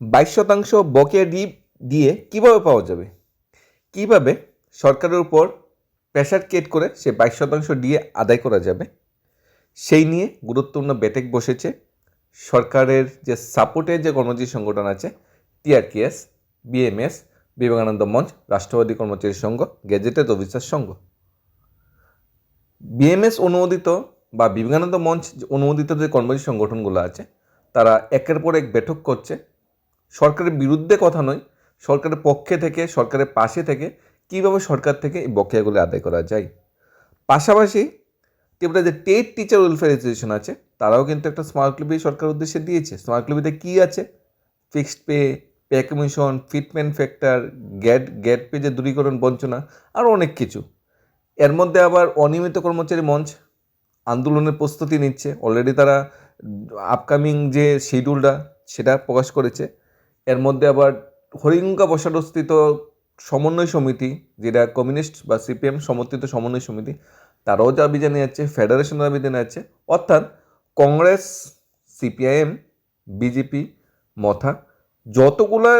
বাইশ শতাংশ বকেয়া ডি দিয়ে কীভাবে পাওয়া যাবে? কীভাবে সরকারের উপর প্রেশার ক্রিয়েট করে সে বাইশ শতাংশ ডিএ আদায় করা যাবে? সেই নিয়ে গুরুত্বপূর্ণ বেটেক বসেছে সরকারের যে সাপোর্টের যে কর্মচারী সংগঠন আছে, টিআরকেএস, বিএমএস, বিবেকানন্দ মঞ্চ, রাষ্ট্রবাদী কর্মচারী সংঘ, গেজেটেড অফিসার সংঘ। বিএমএস অনুমোদিত বা বিবেকানন্দ মঞ্চ অনুমোদিত যে কর্মচারী সংগঠনগুলো আছে, তারা একের পর এক বৈঠক করছে সরকারের বিরুদ্ধে কথা নয়, সরকারের পক্ষে থেকে, সরকারের পাশে থেকে, কীভাবে সরকার থেকে এই বকেয়াগুলো আদায় করা যায়। পাশাপাশি ত্রিপুরা যে টেট টিচার ওয়েলফেয়ার অ্যাসোসিয়েশন আছে, তারাও কিন্তু একটা স্মার্ট স্মারকলিপি সরকার উদ্দেশ্যে দিয়েছে। স্মার্ট স্মারকলিপিতে কী আছে? Fixed pay pay commission fitment factor গ্যাট গ্যাট পে যে দূরীকরণ বঞ্চনা আরও অনেক কিছু। এর মধ্যে আবার অনিয়মিত কর্মচারী মঞ্চ আন্দোলনের প্রস্তুতি নিচ্ছে। অলরেডি তারা আপকামিং যে শিডিউলটা সেটা প্রকাশ করেছে। এর মধ্যে আবার হরিঙ্গা বসারস্থিত সমন্বয় সমিতি, যেটা কমিউনিস্ট বা সিপিএম সমর্থিত সমন্বয় সমিতি, তারাও দাবি জানিয়ে যাচ্ছে ফেডারেশন দাবি জানিয়ে যাচ্ছে অর্থাৎ কংগ্রেস, সিপিআইএম, বিজেপি, মথা, যতগুলা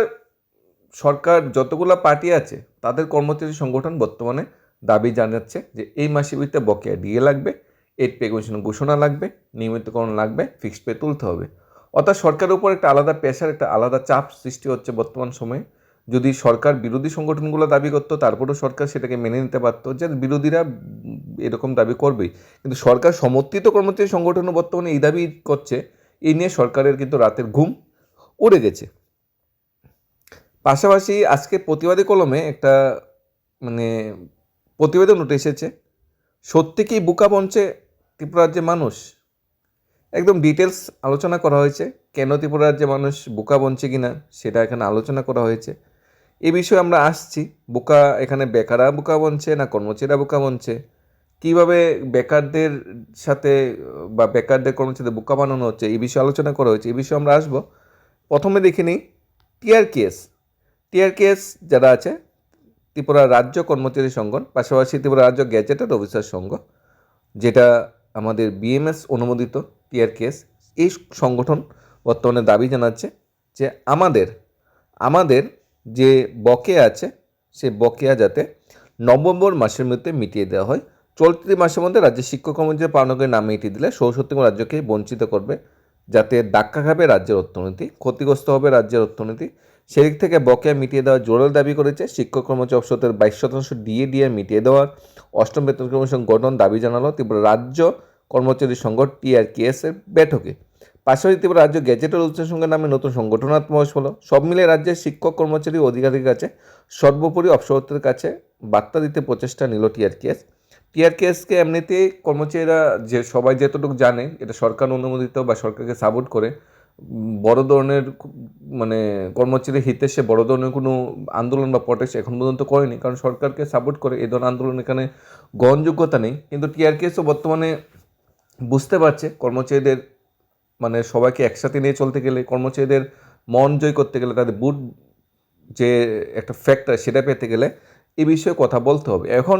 সরকার, যতগুলা পার্টি আছে, তাদের কর্মচারী সংগঠন বর্তমানে দাবি জানাচ্ছে যে এই মাসের ভিতরে বকেয়া দিয়ে লাগবে এইট পে ঘোষণা লাগবে, নিয়মিতকরণ লাগবে ফিক্সড পে তুলতে হবে। অর্থাৎ সরকারের উপর একটা আলাদা প্রেশার একটা আলাদা চাপ সৃষ্টি হচ্ছে বর্তমান সময়ে। যদি সরকার বিরোধী সংগঠনগুলো দাবি করতো, তারপরেও সরকার সেটাকে মেনে নিতে পারতো যে বিরোধীরা এরকম দাবি করবেই। কিন্তু সরকার সমর্থিত কর্মচারী সংগঠনও বর্তমানে এই দাবি করছে, এই নিয়ে সরকারের কিন্তু রাতের ঘুম উড়ে গেছে। পাশাপাশি আজকে প্রতিবাদী কলমে একটা মানে প্রতিবেদন উঠে এসেছে, সত্যি কি বুকা বঞ্চে ত্রিপুরা যে মানুষ? একদম ডিটেলস আলোচনা করা হয়েছে। কেন ত্রিপুরার যে মানুষ বোকা বঞ্চে কিনা, সেটা এখানে আলোচনা করা হয়েছে। এ বিষয়ে আমরা আসছি, বোকা এখানে বেকাররা বোকা বনছে না কর্মচারীরা বোকা বনছে? কীভাবে বেকারদের সাথে, বা বেকারদের কর্মচারীদের বোকা বানানো হচ্ছে এই বিষয়ে আলোচনা করা হয়েছে। এই বিষয়ে আমরা আসব। প্রথমে দেখে নিই টিআরকেএস টিআরকেএস যারা আছে, ত্রিপুরা রাজ্য কর্মচারী সংগঠন, পাশাপাশি ত্রিপুরা রাজ্য গ্যাজেটেড অফিসার সংঘ যেটা আমাদের বিএমএস অনুমোদিত। টিআরকেএস এই সংগঠন বর্তমানে দাবি জানাচ্ছে যে আমাদের আমাদের যে বকেয়া আছে, সে বকেয়া যাতে নভেম্বর মাসের মধ্যে মিটিয়ে দেওয়া হয়। চলতি মাসের মধ্যে রাজ্যের শিক্ষক কর্মচারী পালনকে নাম মিটিয়ে দিলে সৌসত্তম রাজ্যকে বঞ্চিত করবে, যাতে ধাক্কা খাবে রাজ্যের অর্থনীতি, ক্ষতিগ্রস্ত হবে রাজ্যের অর্থনীতি। সেদিক থেকে বকেয়া মিটিয়ে দেওয়ার জোরাল দাবি করেছে শিক্ষক কর্মচারী অবসরের বাইশ শতাংশ ডিএ দিয়ে মিটিয়ে দেওয়ার। অষ্টম বেতন কমিশন গঠন দাবি জানালো। ত্রিপুরা রাজ্য কর্মচারী সংঘ টিআরকেএস এর বৈঠকে। পাশাপাশি ত্রিপুরা রাজ্য গ্যাজেটের সংঘ নামে নতুন সংগঠনাত্মক হলো। সব মিলে রাজ্যের শিক্ষক, কর্মচারী অধিকারীর কাছে সর্বোপরি অবসরতের কাছে বার্তা দিতে প্রচেষ্টা নিল টিআরকেএস। টিআরকেএসকে এমনিতেই কর্মচারীরা যে সবাই যতটুকু জানে, এটা সরকার অনুমোদিত বা সরকারকে সাপোর্ট করে, বড় ধরনের মানে কর্মচারীর হিতে সে বড় ধরনের কোনো আন্দোলন বা প্রটেস্ট এখন পর্যন্ত করেনি। কারণ সরকারকে সাপোর্ট করে এই ধরনের আন্দোলন এখানে গ্রহণযোগ্যতা নেই। কিন্তু টিআরকেএসও বর্তমানে বুঝতে পারছে কর্মচারীদের মানে সবাইকে একসাথে নিয়ে চলতে গেলে, কর্মচারীদের মন জয় করতে গেলে, তাদের বুট যে একটা ফ্যাক্টর সেটা পেতে গেলে এ বিষয়ে কথা বলতে হবে। এখন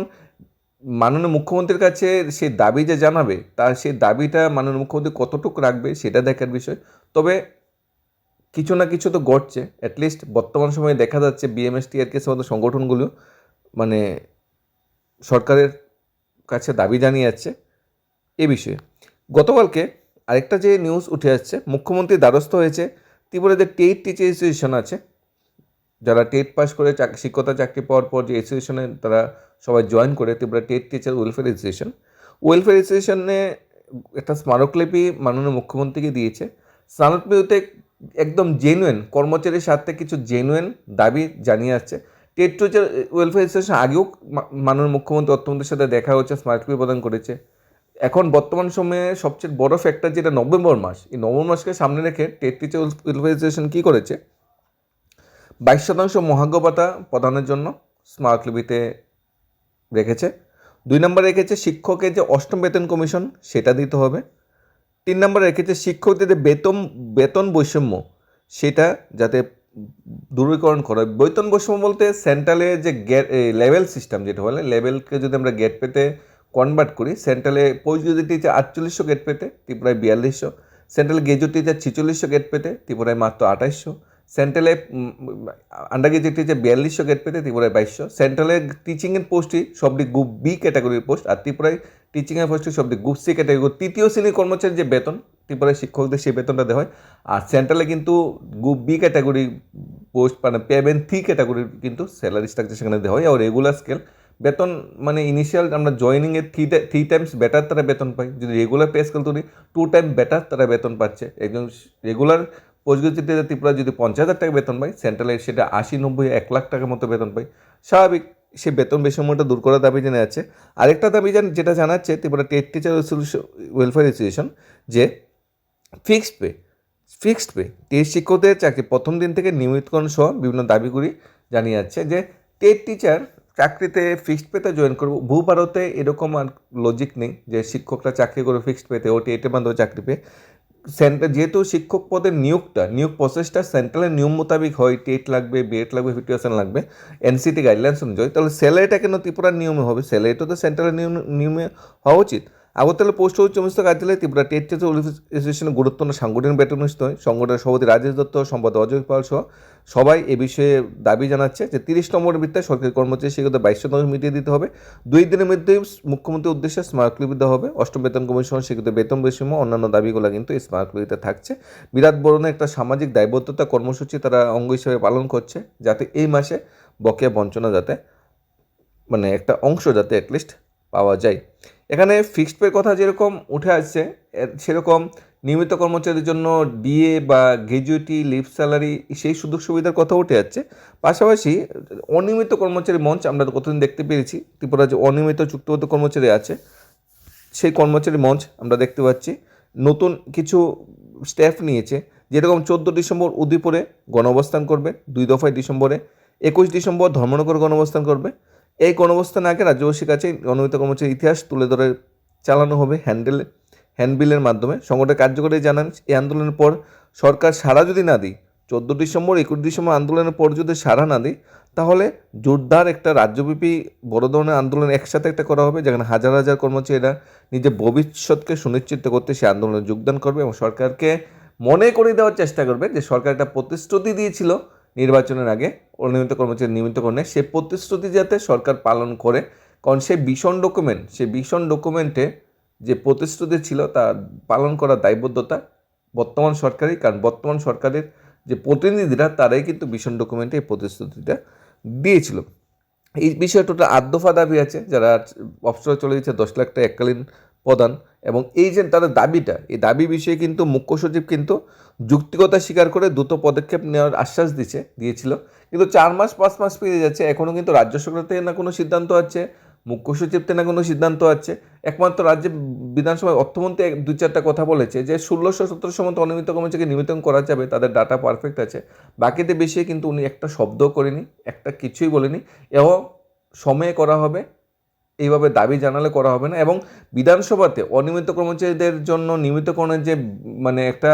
মাননীয় মুখ্যমন্ত্রীর কাছে সেই দাবি যে জানাবে, তার সেই দাবিটা মাননীয় মুখ্যমন্ত্রী কতটুকু রাখবে সেটা দেখার বিষয়। তবে কিছু না কিছু তো ঘটছে অ্যাটলিস্ট বর্তমান সময়ে দেখা যাচ্ছে বিএমএস টিআরকেস মতো সংগঠনগুলো মানে সরকারের কাছে দাবি জানিয়ে যাচ্ছে এ বিষয়ে। গতকালকে আরেকটা যে নিউজ উঠে আসছে, মুখ্যমন্ত্রী দ্বারস্থ হয়েছে ত্রিপুরা যে টেট টিচার অ্যাসোসিয়েশন আছে, যারা টেট পাস করে শিক্ষকতা চাকরি পাওয়ার পর যে অ্যাসোসিয়েশনে তারা সবাই জয়েন করে Tripura TET teacher welfare association welfare অ্যাসোসিয়েশনে একটা স্মারকলিপি মাননীয় মুখ্যমন্ত্রীকে দিয়েছে। স্মারকলিপিতে একদম জেনুয়েন কর্মচারীর স্বার্থে কিছু জেনুয়েন দাবি জানিয়ে আসছে। টেট টিচার ওয়েলফেয়ার অ্যাসোসিয়েশন আগেও মাননীয় মুখ্যমন্ত্রী অর্থমন্ত্রীর সাথে দেখা হচ্ছে স্মারকলিপি প্রদান করেছে। এখন বর্তমান সময়ে সবচেয়ে বড় ফ্যাক্টর যেটা নভেম্বর মাস, এই নভেম্বর মাসকে সামনে রেখে টেট টিচার অ্যাসোসিয়েশন কী করেছে? বাইশ শতাংশ মহাজ্ঞ ভাতা প্রদানের জন্য স্মার্ট স্মারকলিপিতে রেখেছে। দুই নম্বর রেখেছে শিক্ষকের যে অষ্টম বেতন কমিশন, সেটা দিতে হবে। তিন নম্বর রেখেছে শিক্ষকদের যে বেতন বেতন বৈষম্য, সেটা যাতে দূরীকরণ করা। বেতন বৈষম্য বলতে সেন্ট্রালে যে লেভেল সিস্টেম যেটা বলে লেভেলকে যদি আমরা গেট পেতে কনভার্ট করি সেন্ট্রালে পরিচিত টিচার আটচল্লিশশো গেট পেতে, ত্রিপুরায় বিয়াল্লিশশো। সেন্ট্রাল গেজুট টিচার ছিচল্লিশশো গেট পেতে, ত্রিপুরায় মাত্র আঠাইশশো। সেন্ট্রালে আন্ডার গ্রাজুয়েট টিচার বিয়াল্লিশশো গেট পেতে, ত্রিপুরায় বাইশশো। সেন্ট্রালে টিচিংয়ের পোস্টই সবটি গ্রুপ বি ক্যাটাগরির পোস্ট আর ত্রিপুরায় টিচিংয়ের পোস্টটি সবটি গ্রুপ সি ক্যাটাগরি তৃতীয় শ্রেণির কর্মচারীর যে বেতন, ত্রিপুরায় শিক্ষকদের সেই বেতনটা দেওয়া হয়। আর সেন্ট্রালে কিন্তু গ্রুপ বি ক্যাটাগরি পোস্ট মানে পেমেন্ট থ্রি ক্যাটাগরির কিন্তু স্যালারি স্ট্রাকচার সেখানে দেওয়া হয়, আর রেগুলার স্কেল বেতন মানে ইনিশিয়াল আমরা জয়নিংয়ে থ্রি থ্রি টাইমস বেটার তারা বেতন পাই। যদি রেগুলার পে স্কেল তুলি টু টাইম বেটার তারা বেতন পাচ্ছে। একজন রেগুলার পোস্ট গ্রাজুয়েট ত্রিপুরা যদি পঞ্চাশ হাজার টাকা বেতন পায় সেন্ট্রালে সেটা আশি, নব্বই, এক লাখ টাকার মতো বেতন পায়। স্বাভাবিক, সে বেতন বেসাময়টা দূর করার দাবি জেনে যাচ্ছে। আরেকটা দাবি জান যেটা জানাচ্ছে Tripura TET teacher welfare association যে fixed pay fixed pay TET শিক্ষকদের চাকরি প্রথম দিন থেকে নিয়মিতকরণ সহ বিভিন্ন দাবিগুলি জানিয়ে যাচ্ছে যে টেট টিচার চাকরিতে ফিক্সড পেতে জয়েন করব। ভূভারতে এরকম আর লজিক নেই যে শিক্ষকরা চাকরি করে ফিক্সড পেতে ও এটে বান্ধব চাকরি পেয়ে। সেন্টার যেহেতু শিক্ষক পদের নিয়োগটা, নিয়োগ প্রসেসটা সেন্ট্রালের নিয়ম মোতাবেক হয়, টেট লাগবে বিএড লাগবে ফিফটি পার্সেন্ট লাগবে এনসিটি গাইডলাইন্স অনুযায়ী। তাহলে স্যালারিটা কেন ত্রিপুরার নিয়মে হবে? স্যালারিটা তো সেন্ট্রালের নিয়ম, নিয়মে হওয়া উচিত। আগরতলা পোস্ট সমস্ত কার্যালয়ে ত্রিপুরা টেট টেট অ্যাসোসিয়েশনের গুরুত্বপূর্ণ সাংগঠনিক ব্যাটন অনুষ্ঠিত হয় সংগঠনের সভাপতি রাজেশ দত্ত, সম্পাদক অজয় পাল সহ সবাই এ বিষয়ে দাবি জানাচ্ছে যে তিরিশ নম্বর বৃত্তায় সরকারি কর্মচারী সেগুলো বাইশ শতাংশ মিটিয়ে দিতে হবে। দুই দিনের মধ্যেই মুখ্যমন্ত্রীর উদ্দেশ্যে স্মারকলিপি দেওয়া হবে। অষ্টম বেতন কমিশন সেগুলো বেতন বৈষম্য, অন্যান্য দাবিগুলো কিন্তু এই স্মারকলিপিতে থাকছে। বিরাট বরণে একটা সামাজিক দায়বদ্ধতা কর্মসূচি তারা অঙ্গ হিসেবে পালন করছে যাতে এই মাসে বকেয়া বঞ্চনা যাতে মানে একটা অংশ যাতে অ্যাটলিস্ট পাওয়া যায়। এখানে ফিক্সড পে কথা যেরকম উঠে আসছে সেরকম নিয়মিত কর্মচারীদের জন্য ডিএ বা গ্র্যাজুয়েটি লিভ স্যালারি সেই সুযোগ সুবিধার কথা উঠে যাচ্ছে পাশাপাশি অনিয়মিত কর্মচারী মঞ্চ আমরা কতদিন দেখতে পেরেছি, ত্রিপুরা যে অনিয়মিত চুক্তিবদ্ধ কর্মচারী আছে, সেই কর্মচারী মঞ্চ আমরা দেখতে পাচ্ছি। নতুন কিছু স্টাফ নিয়েছে, যেরকম চোদ্দ ডিসেম্বর উদয়পুরে গণঅবস্থান করবে, দুই দফায় ডিসেম্বরে। একুশ ডিসেম্বর ধর্মনগর গণঅবস্থান করবে এই গণঅবস্থান আগে রাজ্যবাসীর কাছে অনিয়মিত কর্মচারীর ইতিহাস তুলে ধরে চালানো হবে হ্যান্ডেল, হ্যান্ডবিলের মাধ্যমে। সংগঠনের কার্যকরী জানান, এই আন্দোলনের পর সরকার সারা যদি না দিই চোদ্দ ডিসেম্বর, একুশ ডিসেম্বর আন্দোলনের পর যদি সারা না দিই তাহলে জোরদার একটা রাজ্যব্যাপী বড় ধরনের আন্দোলন একসাথে একটা করা হবে, যেখানে হাজার হাজার কর্মচারীরা নিজের ভবিষ্যৎকে সুনিশ্চিত করতে সে আন্দোলনে যোগদান করবে এবং সরকারকে মনে করে দেওয়ার চেষ্টা করবে যে সরকার একটা প্রতিশ্রুতি দিয়েছিল নির্বাচনের আগে অনিয়মিত কর্মচারী নিয়মিতকরণে সে প্রতিশ্রুতি যাতে সরকার পালন করে, কারণ সে ভীষণ ডকুমেন্ট সে ভীষণ ডকুমেন্টে যে প্রতিশ্রুতি ছিল তা পালন করার দায়বদ্ধতা বর্তমান সরকারই, কারণ বর্তমান সরকারের যে প্রতিনিধিরা, তারাই কিন্তু ভীষণ ডকুমেন্টে এই প্রতিশ্রুতিটা দিয়েছিল। এই বিষয়ে টোটাল আট দফা দাবি আছে। যারা অবসরে চলে গেছে, দশ লাখ টাকা এককালীন প্রদান এবং এই যে তাদের দাবিটা, এই দাবি বিষয়ে কিন্তু মুখ্য সচিব কিন্তু যুক্তিকতা স্বীকার করে দ্রুত পদক্ষেপ নেওয়ার আশ্বাস দিচ্ছে দিয়েছিল। কিন্তু চার মাস, পাঁচ মাস পেরিয়ে যাচ্ছে এখনও কিন্তু রাজ্য সরকার থেকে না কোনো সিদ্ধান্ত আছে, মুখ্য সচিব থেকে না কোনো সিদ্ধান্ত আছে। একমাত্র রাজ্যে বিধানসভায় অর্থমন্ত্রী দু চারটা কথা বলেছে যে, ষোলোশো সতেরোশো মতো অনিয়মিত কর্মচারীকে নিয়মিত করা যাবে, তাদের ডাটা পারফেক্ট আছে। বাকিতে বেশি কিন্তু উনি একটা শব্দ করেনি, একটা কিছুই বলেনি। এবং সময়ে করা হবে এইভাবে দাবি জানালে করা হবে না এবং বিধানসভাতে অনিয়মিত কর্মচারীদের জন্য নিয়মিতকরণের যে মানে একটা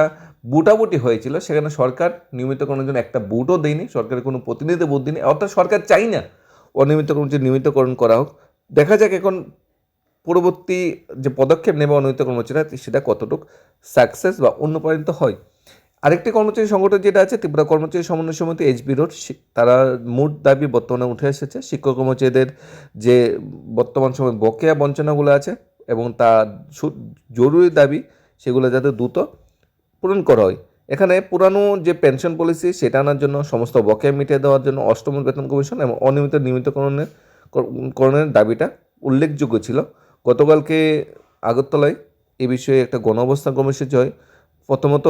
বুটাবুটি হয়েছিল, সেখানে সরকার নিয়মিতকরণের জন্য একটা বুটও দেয়নি, সরকারের কোনো প্রতিনিধি বুট দিনি অর্থাৎ সরকার চাই না অনিয়মিত কর্মচারী নিয়মিতকরণ করা হোক। দেখা যাক এখন পরবর্তী যে পদক্ষেপ নেবে অনিয়মিত কর্মচারীরা, সেটা কতটুকু সাকসেস বা অনুপ্রাণিত হয়। আরেকটি কর্মচারী সংগঠন যেটা আছে, ত্রিপুরা কর্মচারী সমন্বয় সমিতি এইচবি রোড তারা মূল দাবি বর্তমানে উঠে এসেছে। শিক্ষক কর্মচারীদের যে বর্তমান সময় বকেয়া বঞ্চনাগুলো আছে এবং তা জরুরি দাবি, সেগুলো যাতে দ্রুত পূরণ করা হয়। এখানে পুরানো যে পেনশন পলিসি, সেটা আনার জন্য সমস্ত বকেয়া মিটিয়ে দেওয়ার জন্য অষ্টম বেতন কমিশন এবং অনিয়মিত নিয়মিতকরণের করণের দাবিটা উল্লেখযোগ্য ছিল। গতকালকে আগরতলায় এ বিষয়ে একটা গণ অবস্থান কর্মসূচি হয় প্রথমত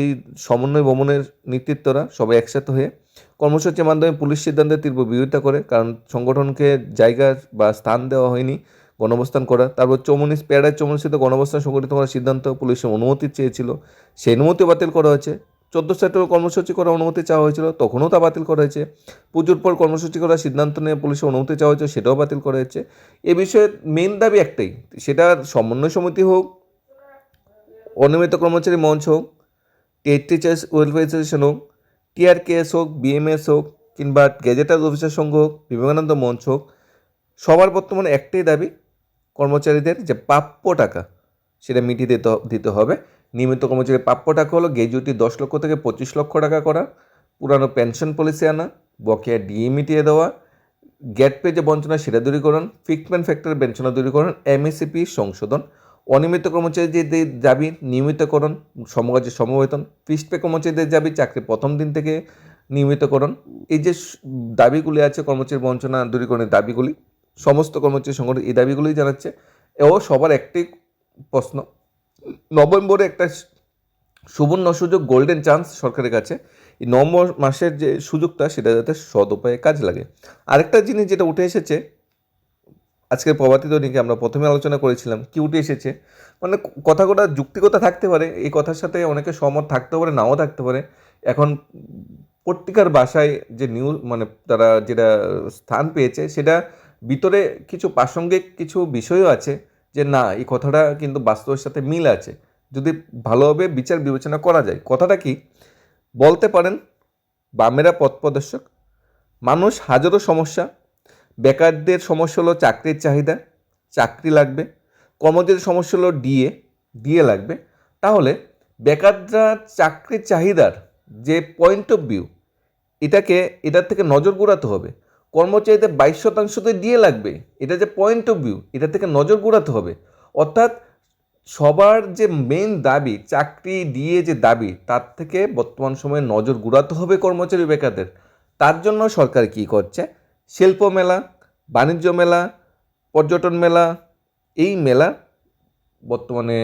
এই সমন্বয় ভবনের নেতৃত্বরা সবাই একসাথে হয়ে কর্মসূচির মাধ্যমে পুলিশ সিদ্ধান্তের তীব্র বিরোধিতা করে, কারণ সংগঠনকে জায়গা বা স্থান দেওয়া হয়নি গণঅবস্থান করা। তারপর চৌমনিস প্যারায় চৌমনিস্থিত গণঅবস্থান সংগঠিত করার সিদ্ধান্ত পুলিশের অনুমতি চেয়েছিল। সেই অনুমতি বাতিল করা হয়েছে। চোদ্দ সেপ্টেম্বর কর্মসূচি করার অনুমতি চাওয়া হয়েছিল, তখনও তা বাতিল করা হয়েছে। পুজোর পর কর্মসূচি করার সিদ্ধান্ত নিয়ে পুলিশের অনুমতি চাওয়া হয়েছে, সেটাও বাতিল করা হয়েছে। এ বিষয়ে মেন দাবি একটাই, সেটা সমন্বয় সমিতি হোক অনিয়মিত কর্মচারী মঞ্চ হোক টিচার্স ওয়েলফেয়ার অ্যাসোসিয়েশন হোক টিআরকেএস হোক বিএমএস হোক, কিংবা গেজেটার অফিসার সংঘ হোক, বিবেকানন্দ মঞ্চ হোক, সবার বর্তমানে একটাই দাবি কর্মচারীদের যে প্রাপ্য টাকা সেটা মিটিয়ে দিতে দিতে হবে। নিয়মিত কর্মচারীর প্রাপ্য টাকা হলো গ্র্যাজুয়েটি দশ লক্ষ থেকে পঁচিশ লক্ষ টাকা করা, পুরানো পেনশন পলিসি আনা, বকেয়া ডিএ মিটিয়ে দেওয়া, গ্যাট পে যে বঞ্চনা সেটা দূরীকরণ ফিকমেন্ট ফ্যাক্টরের বঞ্চনা দূরীকরণ এমএসিপি সংশোধন অনিয়মিত কর্মচারীদের দাবি নিয়মিতকরণ সমকাজের সমবেতন ফিক্সড পে কর্মচারীদের দাবি চাকরি প্রথম দিন থেকে নিয়মিতকরণ। এই যে দাবিগুলি আছে কর্মচারী বঞ্চনা দূরীকরণের দাবিগুলি, সমস্ত কর্মচারী সংগঠন এই দাবিগুলোই জানাচ্ছে। এও সবার একটি প্রশ্ন, নভেম্বরে একটা সুবর্ণ সুযোগ, গোল্ডেন চান্স সরকারের কাছে। এই নভেম্বর মাসের যে সুযোগটা, সেটা যাতে সদ উপায়ে কাজে লাগে। আরেকটা জিনিস যেটা উঠে এসেছে আজকের প্রভাতী দৈনিকে আমরা প্রথমে আলোচনা করেছিলাম কি উঠে এসেছে। মানে কথাগুলো যুক্তিকতা থাকতে পারে, এই কথার সাথে অনেকে সহমত থাকতে পারে, নাও থাকতে পারে। এখন পত্রিকার ভাষায় যে নিউজ মানে তারা যেটা স্থান পেয়েছে, সেটা ভিতরে কিছু প্রাসঙ্গিক কিছু বিষয়ও আছে যে না, এই কথাটা কিন্তু বাস্তবের সাথে মিল আছে। যদি ভালোভাবে বিচার বিবেচনা করা যায়, কথাটা কি? বলতে পারেন, বামেরা পথ প্রদর্শক, মানুষ হাজারো সমস্যা বেকারদের সমস্যা হলো চাকরির চাহিদা, চাকরি লাগবে। কর্মচারীর সমস্যা হলো ডিএ ডিএ লাগবে। তাহলে বেকাররা চাকরির চাহিদার যে পয়েন্ট অফ ভিউ এটাকে, এটার থেকে নজর ঘোরাতে হবে। কর্মচারীদের বাইশ শতাংশতে ডিএ লাগবে, এটা যে পয়েন্ট অফ ভিউ এটা থেকে নজর ঘোরাতে হবে। অর্থাৎ সবার যে মেন দাবি, চাকরি দিয়ে যে দাবি, তার থেকে বর্তমান সময়ে নজর ঘুরাতে হবে কর্মচারী বেকারদের। তার জন্য সরকার কি করছে? শিল্প মেলা, বাণিজ্য মেলা, পর্যটন মেলা, এই মেলা বর্তমানে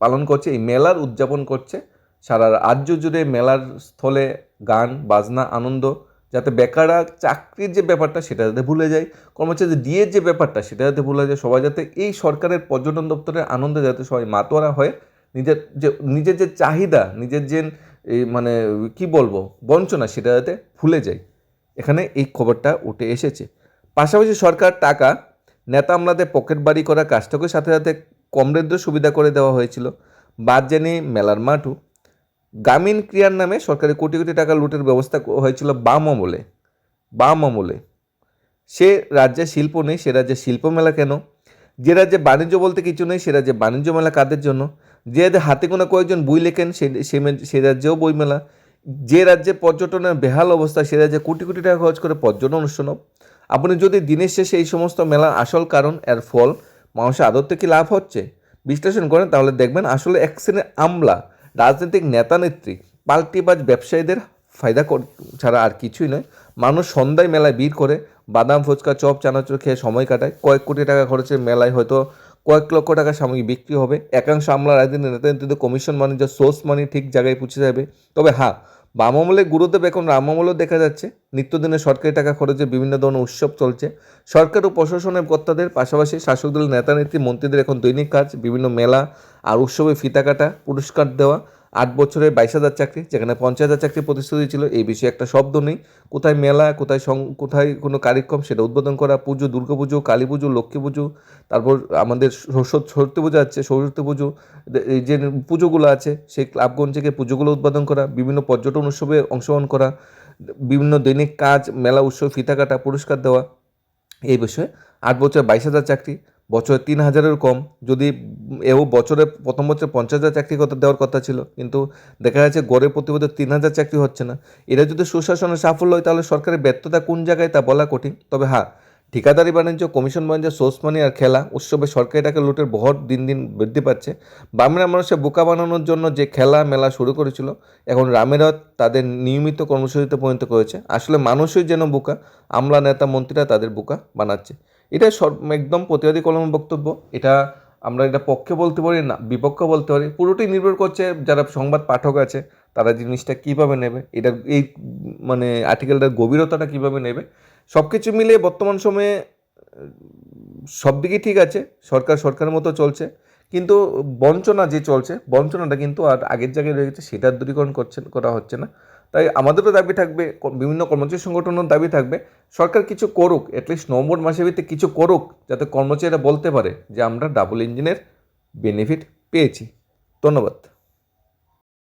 পালন করছে, এই মেলার উদযাপন করছে সারা রাজ্য জুড়ে মেলার স্থলে গান, বাজনা, আনন্দ, যাতে বেকাররা চাকরির যে ব্যাপারটা সেটা যাতে ভুলে যায়, কর্মচারীদের ডিএর যে ব্যাপারটা সেটা যাতে ভুলে যায়, সবাই যাতে এই সরকারের পর্যটন দপ্তরের আনন্দে যাতে সবাই মাতোয়ারা হয়, নিজের যে নিজের যে চাহিদা, নিজের যে মানে কি বলব, বঞ্চনা সেটা যাতে ভুলে যায়। এখানে এই খবরটা উঠে এসেছে। পাশাপাশি সরকার টাকা নেতা আমলাদের পকেট বাড়ি করা কাজটাকে সাথে সাথে কমরেদ্র সুবিধা করে দেওয়া হয়েছিল। বাদ জানি মেলার মাঠও। গ্রামীণ ক্রিয়ার নামে সরকারি কোটি কোটি টাকা লুটের ব্যবস্থা হয়েছিল বাম আমলে। বাম আমলে। সে রাজ্যে শিল্প নেই, সে রাজ্যে শিল্প মেলা কেন? যে রাজ্যে বাণিজ্য বলতে কিছু নেই, সে রাজ্যে বাণিজ্য মেলা কাদের জন্য? যে রাজ্যে হাতে গোনা কয়েকজন বই লেখেন, সে সে রাজ্যেও বই মেলা। যে রাজ্যে পর্যটনের বেহাল অবস্থা, সে রাজ্যে কোটি কোটি টাকা খরচ করে পর্যটন অনুষ্ঠান আপনি যদি দিনের শেষে এই সমস্ত মেলার আসল কারণ এর ফল মানুষের আদতে কি লাভ হচ্ছে? বিশ্লেষণ করেন, তাহলে দেখবেন আসলে এক শ্রেণির আমলা, রাজনৈতিক নেতা নেত্রী, পাল্টিবাজ ব্যবসায়ীদের ফায়দা ছাড়া আর কিছুই নয়। মানুষ সন্ধ্যায় মেলায় ভিড় করে, বাদাম, ফুচকা, চপ, চানাচুর খেয়ে সময় কাটায়। কয়েক কোটি টাকা খরচে মেলায় হয়তো কয়েক লক্ষ টাকা সামগ্রী বিক্রি হবে। একাংশ আমলা রাজনীতি নেতা নেত্রীদের কমিশন মানি যা সোর্স মানি ঠিক জায়গায় পৌঁছে যাবে। তবে হ্যাঁ বাম আমলে গুরুদেব এখন রাম আমলেও দেখা যাচ্ছে। নিত্যদিনে সরকারি টাকা খরচে বিভিন্ন ধরনের উৎসব চলছে। সরকার ও প্রশাসনের কর্তাদের পাশাপাশি শাসক দলের নেতা নেত্রী মন্ত্রীদের এখন দৈনিক কাজ, বিভিন্ন মেলা আর উৎসবে ফিতা কাটা, পুরস্কার দেওয়া আট বছরে বাইশ হাজার চাকরি, যেখানে পঞ্চাশ হাজার চাকরি প্রতিশ্রুতি ছিল, এই বিষয়ে একটা শব্দ নেই। কোথায় মেলা, কোথায় সং, কোথায় কোনো কার্যক্রম সেটা উদ্বোধন করা, পুজো, দুর্গা পুজো, কালী পুজো, লক্ষ্মী পুজো, তারপর আমাদের সরস্বতী পুজো আছে, সরস্বতী পুজো এই যে পুজোগুলো আছে, সেই ক্লাবগঞ্জ থেকে পুজোগুলো উদ্বোধন করা, বিভিন্ন পর্যটন উৎসবে অংশগ্রহণ করা, বিভিন্ন দৈনিক কাজ, মেলা উৎসব ফিতা কাটা, পুরস্কার দেওয়া, এই বিষয়ে আট বছর বাইশ হাজার চাকরি বছরে তিন হাজারের কম। যদি এও বছরে প্রথম বছর পঞ্চাশ হাজার চাকরি কথা দেওয়ার কথা ছিল, কিন্তু দেখা যাচ্ছে গড়ে প্রতি বছর তিন হাজার চাকরি হচ্ছে না। এটা যদি সুশাসনের সাফল্য হয়, তাহলে সরকারের ব্যর্থতা কোন জায়গায় তা বলা কঠিন। তবে হ্যাঁ ঠিকাদারি, বাণিজ্য, কমিশন, বাণিজ্য, সোর্স মানি আর খেলা উৎসবে সরকারি টাকা লুটের বহর দিন দিন বৃদ্ধি পাচ্ছে। বামরা মানুষের বোকা বানানোর জন্য যে খেলা মেলা শুরু করেছিল, এখন রামেরা তাদের নিয়মিত কর্মসূচিতে পরিণত করেছে। আসলে মানুষই যেন বোকা, আমলা নেতা, মন্ত্রীরা তাদের বোকা বানাচ্ছে। এটা সর- একদম প্রতিবাদী কলম বক্তব্য। এটা আমরা এটা পক্ষে বলতে পারি না বিপক্ষে বলতে পারি। পুরোটাই নির্ভর করছে যারা সংবাদ পাঠক আছে, তারা জিনিসটা কীভাবে নেবে, এটা এই মানে আর্টিকেলটার গভীরতাটা কীভাবে নেবে। সব কিছু মিলিয়ে বর্তমান সময়ে, সব দিকেই ঠিক আছে, সরকার সরকারের মতো চলছে। কিন্তু বঞ্চনা যে চলছে, বঞ্চনাটা কিন্তু আর আগের জায়গায় রয়ে গেছে, সেটার দূরীকরণ করছে, করা হচ্ছে না। তাই আমাদেরও দাবি থাকবে বিভিন্ন কর্মচারী সংগঠনের দাবি থাকবে, সরকার কিছু করুক অ্যাটলিস্ট নভেম্বর মাসের ভিতরে কিছু করুক, যাতে কর্মচারীরা বলতে পারে যে আমরা ডাবল ইঞ্জিনের বেনিফিট পেয়েছি। ধন্যবাদ।